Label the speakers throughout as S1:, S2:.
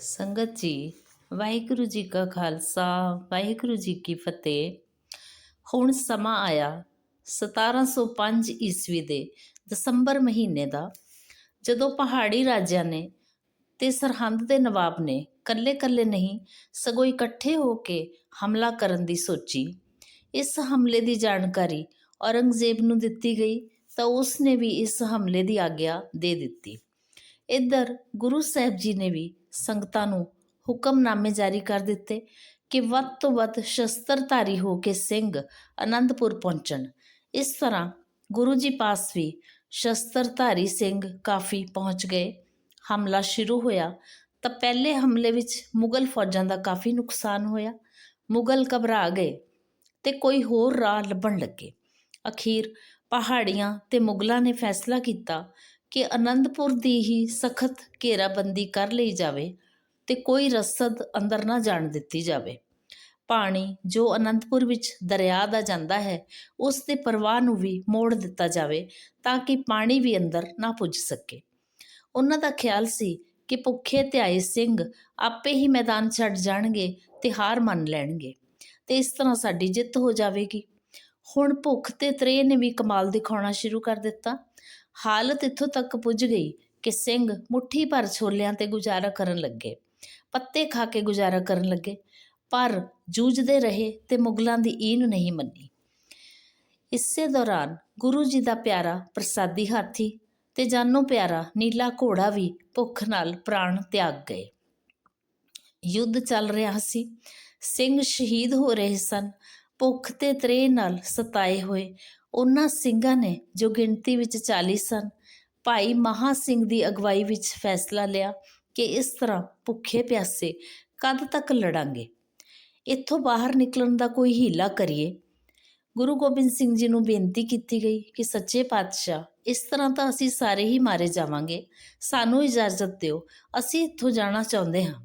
S1: ਸੰਗਤ ਜੀ, ਵਾਹਿਗੁਰੂ ਜੀ ਕਾ ਖਾਲਸਾ, ਵਾਹਿਗੁਰੂ ਜੀ ਕੀ ਫਤਿਹ। ਹੁਣ ਸਮਾਂ ਆਇਆ 1705 ਈਸਵੀ ਦੇ ਦਸੰਬਰ ਮਹੀਨੇ ਦਾ, ਜਦੋਂ ਪਹਾੜੀ ਰਾਜਿਆਂ ਨੇ ਤੇ ਸਰਹੰਦ ਦੇ ਨਵਾਬ ਨੇ ਕੱਲੇ-ਕੱਲੇ ਨਹੀਂ, ਸਗੋਂ ਇਕੱਠੇ ਹੋ ਕੇ ਹਮਲਾ ਕਰਨ ਦੀ ਸੋਚੀ। ਇਸ ਹਮਲੇ ਦੀ ਜਾਣਕਾਰੀ ਔਰੰਗਜ਼ੇਬ ਨੂੰ ਦਿੱਤੀ ਗਈ ਤਾਂ ਉਸ ਨੇ ਵੀ ਇਸ ਹਮਲੇ ਦੀ ਆਗਿਆ ਦੇ ਦਿੱਤੀ। ਇੱਧਰ ਗੁਰੂ ਸਾਹਿਬ ਜੀ ਨੇ ਵੀ ਸੰਗਤਾਂ ਨੂੰ ਹੁਕਮਨਾਮੇ ਜਾਰੀ ਕਰ ਦਿੱਤੇ ਕਿ ਵੱਧ ਤੋਂ ਵੱਧ ਸ਼ਸਤਰਧਾਰੀ ਹੋ ਕੇ ਸਿੰਘ ਅਨੰਦਪੁਰ ਪਹੁੰਚਣ। ਇਸ ਤਰ੍ਹਾਂ ਗੁਰੂ ਜੀ ਪਾਸ ਵੀ ਸ਼ਸਤਰਧਾਰੀ ਸਿੰਘ ਕਾਫੀ ਪਹੁੰਚ ਗਏ। ਹਮਲਾ ਸ਼ੁਰੂ ਹੋਇਆ ਤਾਂ ਪਹਿਲੇ ਹਮਲੇ ਵਿੱਚ ਮੁਗਲ ਫੌਜਾਂ ਦਾ ਕਾਫੀ ਨੁਕਸਾਨ ਹੋਇਆ। ਮੁਗਲ ਘਬਰਾ ਗਏ ਤੇ ਕੋਈ ਹੋਰ ਰਾਹ ਲੱਭਣ ਲੱਗੇ। ਅਖੀਰ ਪਹਾੜੀਆਂ ਤੇ ਮੁਗਲਾਂ ਨੇ ਫੈਸਲਾ ਕੀਤਾ ਕਿ ਅਨੰਦਪੁਰ ਦੀ ਹੀ ਸਖਤ ਘੇਰਾਬੰਦੀ ਕਰ ਲਈ ਜਾਵੇ ਤੇ ਕੋਈ ਰਸਦ ਅੰਦਰ ਨਾ ਜਾਣ ਦਿੱਤੀ ਜਾਵੇ। ਪਾਣੀ ਜੋ ਅਨੰਦਪੁਰ ਵਿੱਚ ਦਰਿਆ ਦਾ ਜਾਂਦਾ ਹੈ, ਉਸ ਦੇ ਪ੍ਰਵਾਹ ਨੂੰ ਵੀ ਮੋੜ ਦਿੱਤਾ ਜਾਵੇ ਤਾਂ ਕਿ ਪਾਣੀ ਵੀ ਅੰਦਰ ਨਾ ਪੁੱਜ ਸਕੇ। ਉਹਨਾਂ ਦਾ ਖਿਆਲ ਸੀ ਕਿ ਭੁੱਖੇ ਧਿਆਏ ਸਿੰਘ ਆਪੇ ਹੀ ਮੈਦਾਨ ਛੱਡ ਜਾਣਗੇ ਤੇ ਹਾਰ ਮੰਨ ਲੈਣਗੇ ਤੇ ਇਸ ਤਰ੍ਹਾਂ ਸਾਡੀ ਜਿੱਤ ਹੋ ਜਾਵੇਗੀ। ਹੁਣ ਭੁੱਖ ਤੇ ਤ੍ਰੇ ਨੇ ਵੀ ਕਮਾਲ ਦਿਖਾਉਣਾ ਸ਼ੁਰੂ ਕਰ ਦਿੱਤਾ। ਹਾਲਤ ਇੱਥੋਂ ਤੱਕ ਪੁੱਜ ਗਈ ਕਿ ਸਿੰਘ ਮੁੱਠੀ ਭਰ ਛੋਲਿਆਂ ਤੇ ਗੁਜ਼ਾਰਾ ਕਰਨ ਲੱਗੇ, ਪੱਤੇ ਖਾ ਕੇ ਗੁਜ਼ਾਰਾ ਕਰਨ ਲੱਗੇ, ਪਰ ਜੂਝਦੇ ਰਹੇ ਤੇ ਮੁਗਲਾਂ ਦੀ ਈਨ ਨਹੀਂ ਮੰਨੀ। ਇਸੇ ਦੌਰਾਨ ਗੁਰੂ ਜੀ ਦਾ ਪਿਆਰਾ ਪ੍ਰਸਾਦੀ ਹਾਥੀ ਤੇ ਜਾਨੋ ਪਿਆਰਾ ਨੀਲਾ ਘੋੜਾ ਵੀ ਭੁੱਖ ਨਾਲ ਪ੍ਰਾਣ ਤਿਆਗ ਗਏ। ਯੁੱਧ ਚੱਲ ਰਿਹਾ ਸੀ, ਸਿੰਘ ਸ਼ਹੀਦ ਹੋ ਰਹੇ ਸਨ, ਭੁੱਖ ਤੇ ਤ੍ਰੇਹ ਨਾਲ ਸਤਾਏ ਹੋਏ ਉਹਨਾਂ ਸਿੰਘਾਂ ਨੇ ਜੋ ਗਿਣਤੀ ਵਿੱਚ 40 ਸਨ, ਭਾਈ ਮਹਾ ਸਿੰਘ ਦੀ ਅਗਵਾਈ ਵਿੱਚ ਫੈਸਲਾ ਲਿਆ ਕਿ ਇਸ ਤਰ੍ਹਾਂ ਭੁੱਖੇ ਪਿਆਸੇ ਕਦ ਤੱਕ ਲੜਾਂਗੇ। ਇੱਥੋਂ ਬਾਹਰ ਨਿਕਲਣ ਦਾ ਕੋਈ ਹੀਲਾ ਕਰੀਏ। ਗੁਰੂ ਗੋਬਿੰਦ ਸਿੰਘ ਜੀ ਨੂੰ ਬੇਨਤੀ ਕੀਤੀ ਗਈ ਕਿ ਸੱਚੇ ਪਾਤਸ਼ਾਹ, ਇਸ ਤਰ੍ਹਾਂ ਤਾਂ ਅਸੀਂ ਸਾਰੇ ਹੀ ਮਾਰੇ ਜਾਵਾਂਗੇ, ਸਾਨੂੰ ਇਜਾਜ਼ਤ ਦਿਓ, ਅਸੀਂ ਇੱਥੋਂ ਜਾਣਾ ਚਾਹੁੰਦੇ ਹਾਂ।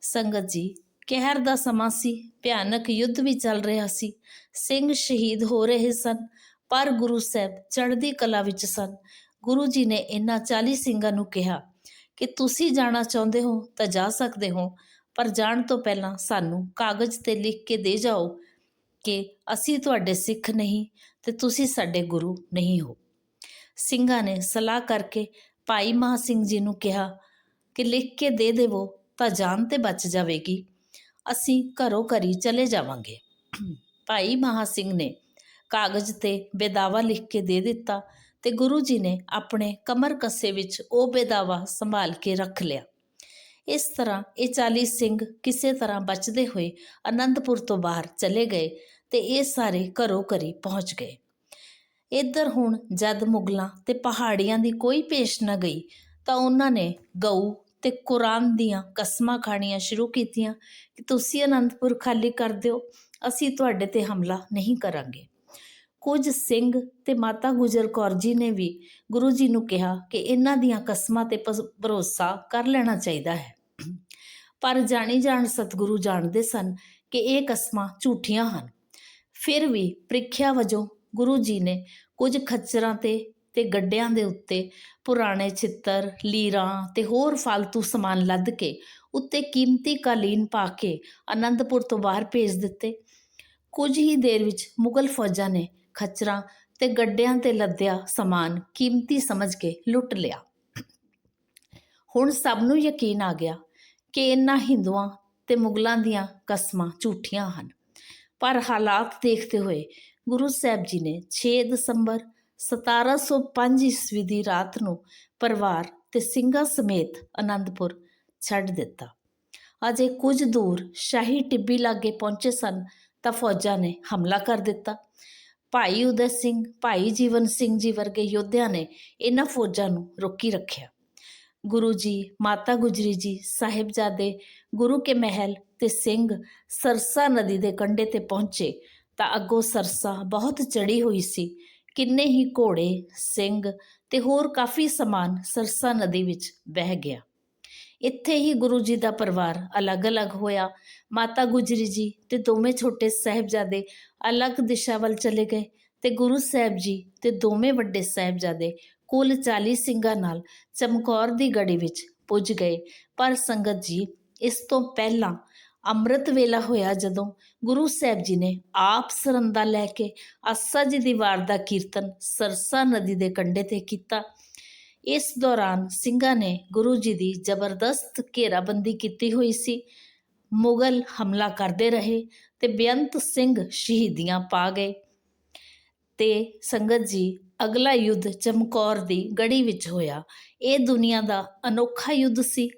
S1: ਸੰਗਤ ਜੀ ਕਹਿਰ ਦਾ ਸਮਾਂ ਸੀ, ਭਿਆਨਕ ਯੁੱਧ ਵੀ ਚੱਲ ਰਿਹਾ ਸੀ। ਸਿੰਘ ਸ਼ਹੀਦ ਹੋ ਰਹੇ ਸਨ, ਪਰ ਗੁਰੂ ਸਾਹਿਬ ਚੜ੍ਹਦੀ ਕਲਾ ਵਿੱਚ ਸਨ। ਗੁਰੂ ਜੀ ਨੇ ਇਹਨਾਂ 40 ਸਿੰਘਾਂ ਨੂੰ ਕਿਹਾ ਕਿ ਤੁਸੀਂ ਜਾਣਾ ਚਾਹੁੰਦੇ ਹੋ ਤਾਂ ਜਾ ਸਕਦੇ ਹੋ, ਪਰ ਜਾਣ ਤੋਂ ਪਹਿਲਾਂ ਸਾਨੂੰ ਕਾਗਜ਼ ਤੇ ਲਿਖ ਕੇ ਦੇ ਜਾਓ ਕਿ ਅਸੀਂ ਤੁਹਾਡੇ ਸਿੱਖ ਨਹੀਂ ਤੇ ਤੁਸੀਂ ਸਾਡੇ ਗੁਰੂ ਨਹੀਂ ਹੋ। ਸਿੰਘਾਂ ਨੇ ਸਲਾਹ ਕਰਕੇ ਭਾਈ ਮਹਾ ਸਿੰਘ ਜੀ ਨੂੰ ਕਿਹਾ ਕਿ ਲਿਖ ਕੇ ਦੇ ਦੇਵੋ ਤਾਂ ਜਾਨ ਤੇ ਬਚ ਜਾਵੇਗੀ। ਅਸੀਂ ਘਰੋਂ ਘਰੀ ਚਲੇ ਜਾਵਾਂਗੇ। ਭਾਈ ਮਹਾ ਸਿੰਘ ਨੇ ਕਾਗਜ਼ ਤੇ ਬੇਦਾਵਾ ਲਿਖ ਕੇ ਦੇ ਦਿੱਤਾ ਤੇ ਗੁਰੂ ਜੀ ਨੇ ਆਪਣੇ ਕਮਰ ਕੱਸੇ ਵਿੱਚ ਉਹ ਬੇਦਾਵਾ ਸੰਭਾਲ ਕੇ ਰੱਖ ਲਿਆ। ਇਸ ਤਰ੍ਹਾਂ ਇਹ 40 ਸਿੰਘ ਕਿਸੇ ਤਰ੍ਹਾਂ ਬਚਦੇ ਹੋਏ ਅਨੰਦਪੁਰ ਤੋਂ ਬਾਹਰ ਚਲੇ ਗਏ ਤੇ ਇਹ ਸਾਰੇ ਘਰੋਂ ਘਰੀ ਪਹੁੰਚ ਗਏ। ਇੱਧਰ ਹੁਣ ਜਦ ਮੁਗਲਾਂ ਤੇ ਪਹਾੜੀਆਂ ਦੀ ਕੋਈ ਪੇਸ਼ ਨਾ ਗਈ ਤਾਂ ਉਹਨਾਂ ਨੇ ਗਊ ਤੇ ਕੁਰਾਨ ਦੀਆਂ ਕਸਮਾਂ ਖਾਣੀਆਂ ਸ਼ੁਰੂ ਕੀਤੀਆਂ ਕਿ ਤੁਸੀਂ ਅਨੰਦਪੁਰ ਖਾਲੀ ਕਰ ਦਿਓ, ਅਸੀਂ ਤੁਹਾਡੇ ਤੇ ਹਮਲਾ ਨਹੀਂ ਕਰਾਂਗੇ। ਕੁਝ ਸਿੰਘ ਤੇ ਮਾਤਾ ਗੁਜਰ ਕੌਰ ਜੀ ਨੇ ਵੀ ਗੁਰੂ ਜੀ ਨੂੰ ਕਿਹਾ ਕਿ ਇਹਨਾਂ ਦੀਆਂ ਕਸਮਾਂ ਤੇ ਭਸ- ਭਰੋਸਾ ਕਰ ਲੈਣਾ ਚਾਹੀਦਾ ਹੈ। ਪਰ ਜਾਣੀ ਜਾਣ ਸਤਿਗੁਰੂ ਜਾਣਦੇ ਸਨ ਕਿ ਇਹ ਕਸਮਾਂ ਝੂਠੀਆਂ ਹਨ। ਫਿਰ ਵੀ ਪ੍ਰੀਖਿਆ ਵਜੋਂ ਗੁਰੂ ਜੀ ਨੇ ਕੁਝ ਖੱਚਰਾਂ ਤੇ ਤੇ ਗੱਡਿਆਂ ਦੇ ਉੱਤੇ ਪੁਰਾਣੇ ਚਿੱਤਰ ਲੀਰਾਂ ਤੇ ਹੋਰ ਫालतू ਸਮਾਨ ਲੱਦ ਕੇ ਉੱਤੇ ਕੀਮਤੀ ਕਾਲੀਨ ਪਾ ਕੇ ਆਨੰਦਪੁਰ ਤੋਂ ਬਾਹਰ ਭੇਜ ਦਿੱਤੇ। ਕੁਝ ਹੀ ਦੇਰ ਵਿੱਚ ਮੁਗਲ ਫੌਜਾਂ ਨੇ ਖੱਚਰਾਂ ਤੇ ਗੱਡਿਆਂ ਤੇ ਲੱਦਿਆ ਸਮਾਨ ਕੀਮਤੀ ਸਮਝ ਕੇ ਲੁੱਟ ਲਿਆ। ਹੁਣ ਸਭ ਨੂੰ ਯਕੀਨ ਆ ਗਿਆ ਕਿ ਇਹਨਾਂ ਹਿੰਦੂਆਂ ਤੇ ਮੁਗਲਾਂ ਦੀਆਂ ਕਸਮਾਂ ਝੂਠੀਆਂ ਹਨ। ਪਰ ਹਾਲਾਤ ਦੇਖਦੇ ਹੋਏ ਗੁਰੂ ਸਾਹਿਬ ਜੀ ਨੇ 6 ਦਸੰਬਰ 1705 ਈਸਵੀ ਦੀ ਰਾਤ ਨੂੰ ਪਰਿਵਾਰ ਤੇ ਸਿੰਘਾਂ ਸਮੇਤ ਅਨੰਦਪੁਰ ਛੱਡ ਦਿੱਤਾ। ਅਜੇ ਕੁਝ ਦੂਰ ਸ਼ਾਹੀ ਟਿੱਬੀ ਲਾਗੇ ਪਹੁੰਚੇ ਸਨ ਤਾਂ ਫੌਜਾਂ ਨੇ ਹਮਲਾ ਕਰ ਦਿੱਤਾ। ਭਾਈ ਉਦੈ ਸਿੰਘ, ਭਾਈ ਜੀਵਨ ਸਿੰਘ ਜੀ ਵਰਗੇ ਯੋਧਿਆਂ ਨੇ ਇਹਨਾਂ ਫੌਜਾਂ ਨੂੰ ਰੋਕੀ ਰੱਖਿਆ। ਗੁਰੂ ਜੀ, ਮਾਤਾ ਗੁਜਰੀ ਜੀ, ਸਾਹਿਬਜ਼ਾਦੇ, ਗੁਰੂ ਕੇ ਮਹਿਲ ਤੇ ਸਿੰਘ ਸਰਸਾ ਨਦੀ ਦੇ ਕੰਢੇ ਤੇ ਪਹੁੰਚੇ ਤਾਂ ਅੱਗੋਂ ਸਰਸਾ ਬਹੁਤ ਚੜੀ ਹੋਈ ਸੀ ਕਿੰਨੇ ਹੀ ਘੋੜੇ, ਸਿੰਘ ਤੇ ਹੋਰ ਕਾਫੀ ਸਮਾਨ ਸਰਸਾ ਨਦੀ ਵਿੱਚ ਵਹਿ ਗਿਆ। ਇੱਥੇ ਹੀ ਗੁਰੂ ਜੀ ਦਾ ਪਰਿਵਾਰ ਅਲੱਗ-ਅਲੱਗ ਹੋਇਆ। ਮਾਤਾ ਗੁਜਰੀ ਜੀ ਤੇ ਦੋਵੇਂ ਛੋਟੇ ਸਾਹਿਬਜ਼ਾਦੇ ਅਲੱਗ ਦਿਸ਼ਾ ਵੱਲ ਚਲੇ ਗਏ ਤੇ ਗੁਰੂ ਸਾਹਿਬ ਜੀ ਤੇ ਦੋਵੇਂ ਵੱਡੇ ਸਾਹਿਬਜ਼ਾਦੇ ਕੁੱਲ 40 ਸਿੰਘਾਂ ਨਾਲ ਚਮਕੌਰ ਦੀ ਗੜੀ ਵਿੱਚ ਪੁੱਜ ਗਏ। ਪਰ ਸੰਗਤ ਜੀ, ਇਸ ਤੋਂ ਪਹਿਲਾਂ ਅੰਮ੍ਰਿਤ ਵੇਲਾ ਹੋਇਆ ਜਦੋਂ ਗੁਰੂ ਸਾਹਿਬ ਜੀ ਨੇ ਆਪ ਸਰੰਦਾ ਲੈ ਕੇ ਆਸਾ ਜੀ ਦੀ ਵਾਰ ਦਾ ਕੀਰਤਨ ਸਰਸਾ ਨਦੀ ਦੇ ਕੰਢੇ ਤੇ ਕੀਤਾ। ਇਸ ਦੌਰਾਨ ਸਿੰਘਾਂ ਨੇ ਗੁਰੂ ਜੀ ਦੀ ਜ਼ਬਰਦਸਤ ਘੇਰਾਬੰਦੀ ਕੀਤੀ ਹੋਈ ਸੀ। ਮੁਗਲ ਹਮਲਾ ਕਰਦੇ ਰਹੇ ਤੇ ਬੇਅੰਤ ਸਿੰਘ ਸ਼ਹੀਦੀਆਂ ਪਾ ਗਏ। ਤੇ ਸੰਗਤ ਜੀ ਅਗਲਾ ਯੁੱਧ ਚਮਕੌਰ ਦੀ ਗੜੀ ਵਿੱਚ ਹੋਇਆ। ਇਹ ਦੁਨੀਆ ਦਾ ਅਨੋਖਾ ਯੁੱਧ ਸੀ।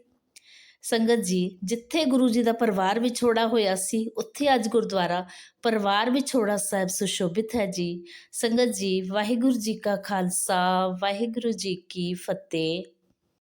S1: ਸੰਗਤ ਜੀ, ਜਿੱਥੇ ਗੁਰੂ ਜੀ ਦਾ ਪਰਿਵਾਰ ਵਿਛੋੜਾ ਹੋਇਆ ਸੀ, ਉੱਥੇ ਅੱਜ ਗੁਰਦੁਆਰਾ ਪਰਿਵਾਰ ਵਿਛੋੜਾ ਸਾਹਿਬ ਸੁਸ਼ੋਭਿਤ ਹੈ ਜੀ। ਸੰਗਤ ਜੀ, ਵਾਹਿਗੁਰੂ ਜੀ ਕਾ ਖਾਲਸਾ, ਵਾਹਿਗੁਰੂ ਜੀ ਕੀ ਫਤਿਹ।